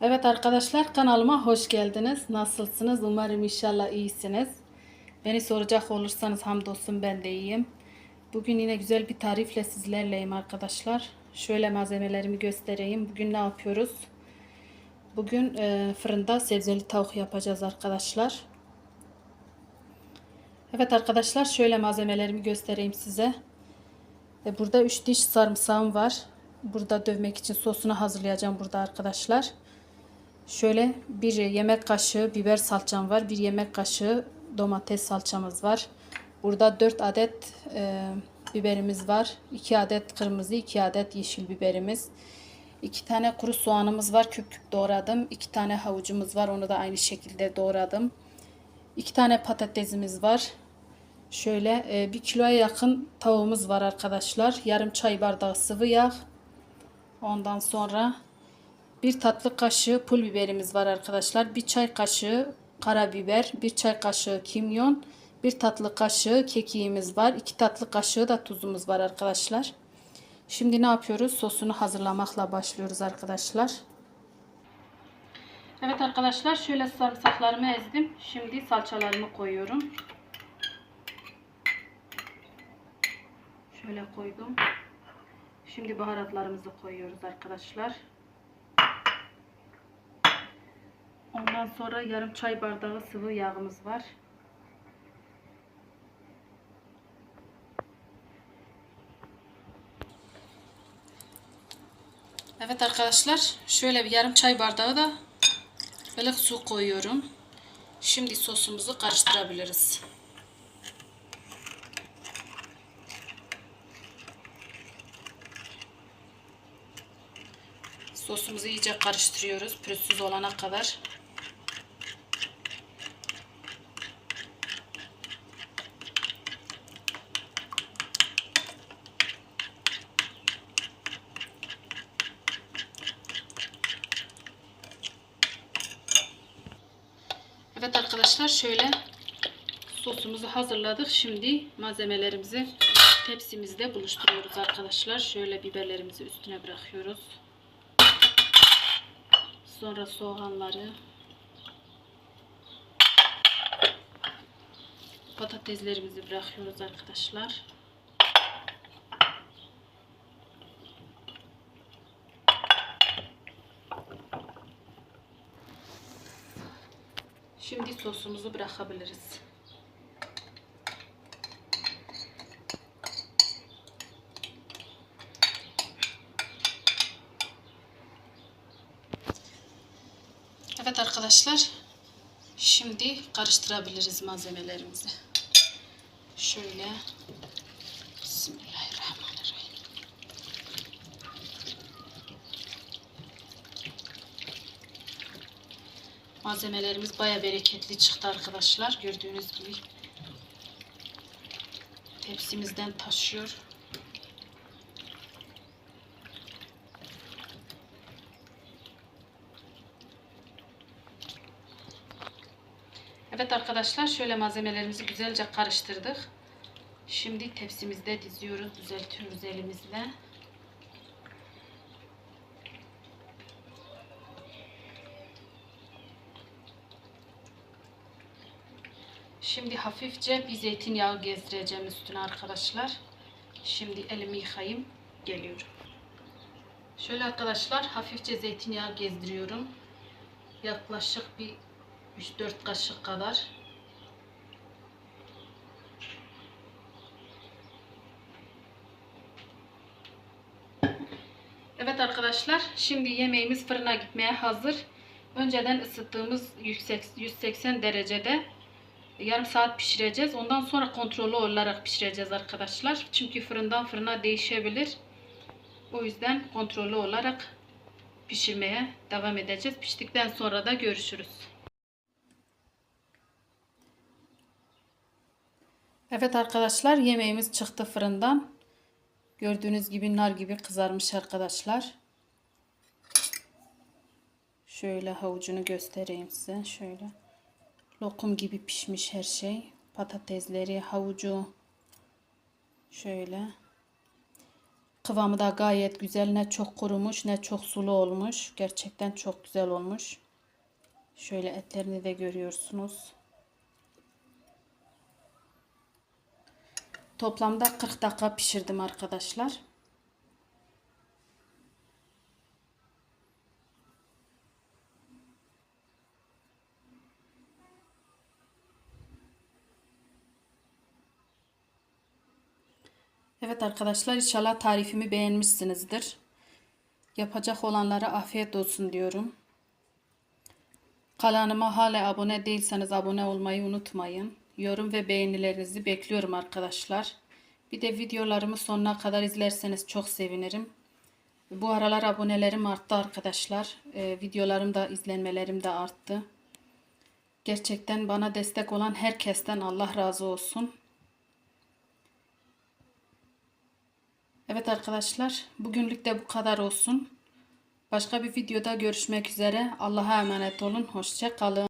Evet arkadaşlar kanalıma hoş geldiniz. Nasılsınız? Umarım inşallah iyisiniz. Beni soracak olursanız hamdolsun ben de iyiyim. Bugün yine güzel bir tarifle sizlerleyim arkadaşlar. Şöyle malzemelerimi göstereyim. Bugün ne yapıyoruz? Bugün e, fırında sebzeli tavuk yapacağız arkadaşlar. Evet arkadaşlar şöyle malzemelerimi göstereyim size. E, burada 3 diş sarımsağım var. Burada dövmek için sosunu hazırlayacağım burada arkadaşlar. Şöyle bir yemek kaşığı biber salçam var. Bir yemek kaşığı domates salçamız var. Burada 4 adet e, biberimiz var. 2 adet kırmızı, 2 adet yeşil biberimiz. 2 tane kuru soğanımız var. Küp küp doğradım. 2 tane havucumuz var. Onu da aynı şekilde doğradım. 2 tane patatesimiz var. Şöyle e, bir kiloya yakın tavuğumuz var arkadaşlar. Yarım çay bardağı sıvı yağ. Ondan sonra bir tatlı kaşığı pul biberimiz var arkadaşlar. Bir çay kaşığı karabiber, bir çay kaşığı kimyon, bir tatlı kaşığı kekiğimiz var. iki tatlı kaşığı da tuzumuz var arkadaşlar. Şimdi ne yapıyoruz? Sosunu hazırlamakla başlıyoruz arkadaşlar. Evet arkadaşlar şöyle sarımsaklarımı ezdim. Şimdi salçalarımı koyuyorum. Şöyle koydum. Şimdi baharatlarımızı koyuyoruz arkadaşlar. Ondan sonra yarım çay bardağı sıvı yağımız var. Evet arkadaşlar şöyle bir yarım çay bardağı da ılık su koyuyorum. Şimdi sosumuzu karıştırabiliriz. Sosumuzu iyice karıştırıyoruz pürüzsüz olana kadar. Evet arkadaşlar şöyle sosumuzu hazırladık. Şimdi malzemelerimizi tepsimizde buluşturuyoruz arkadaşlar. Şöyle biberlerimizi üstüne bırakıyoruz. Sonra soğanları patateslerimizi bırakıyoruz arkadaşlar. Şimdi sosumuzu bırakabiliriz. Evet arkadaşlar. Şimdi karıştırabiliriz malzemelerimizi. Şöyle. Malzemelerimiz baya bereketli çıktı arkadaşlar. Gördüğünüz gibi tepsimizden taşıyor. Evet arkadaşlar şöyle malzemelerimizi güzelce karıştırdık. Şimdi tepsimizde diziyoruz, düzeltiyoruz elimizle. Şimdi hafifçe bir zeytinyağı gezdireceğim üstüne arkadaşlar. Şimdi elimi yıkayayım. Geliyorum. Şöyle arkadaşlar hafifçe zeytinyağı gezdiriyorum. Yaklaşık bir 3-4 kaşık kadar. Evet arkadaşlar şimdi yemeğimiz fırına gitmeye hazır. Önceden ısıttığımız 180 derecede yarım saat pişireceğiz. Ondan sonra kontrollü olarak pişireceğiz arkadaşlar. Çünkü fırından fırına değişebilir. O yüzden kontrollü olarak pişirmeye devam edeceğiz. Piştikten sonra da görüşürüz. Evet arkadaşlar yemeğimiz çıktı fırından. Gördüğünüz gibi nar gibi kızarmış arkadaşlar. Şöyle havucunu göstereyim size. Şöyle lokum gibi pişmiş her şey. Patatesleri, havucu şöyle Kıvamı da gayet güzel. Ne çok kurumuş ne çok sulu olmuş. Gerçekten çok güzel olmuş. Şöyle etlerini de görüyorsunuz. Toplamda 40 dakika pişirdim arkadaşlar. Evet arkadaşlar inşallah tarifimi beğenmişsinizdir. Yapacak olanlara afiyet olsun diyorum. Kanalıma hala abone değilseniz abone olmayı unutmayın. Yorum ve beğenilerinizi bekliyorum arkadaşlar. Bir de videolarımı sonuna kadar izlerseniz çok sevinirim. Bu aralar abonelerim arttı arkadaşlar. Ee, videolarım da izlenmelerim de arttı. Gerçekten bana destek olan herkesten Allah razı olsun. Evet arkadaşlar, bugünlük de bu kadar olsun. Başka bir videoda görüşmek üzere. Allah'a emanet olun. Hoşça kalın.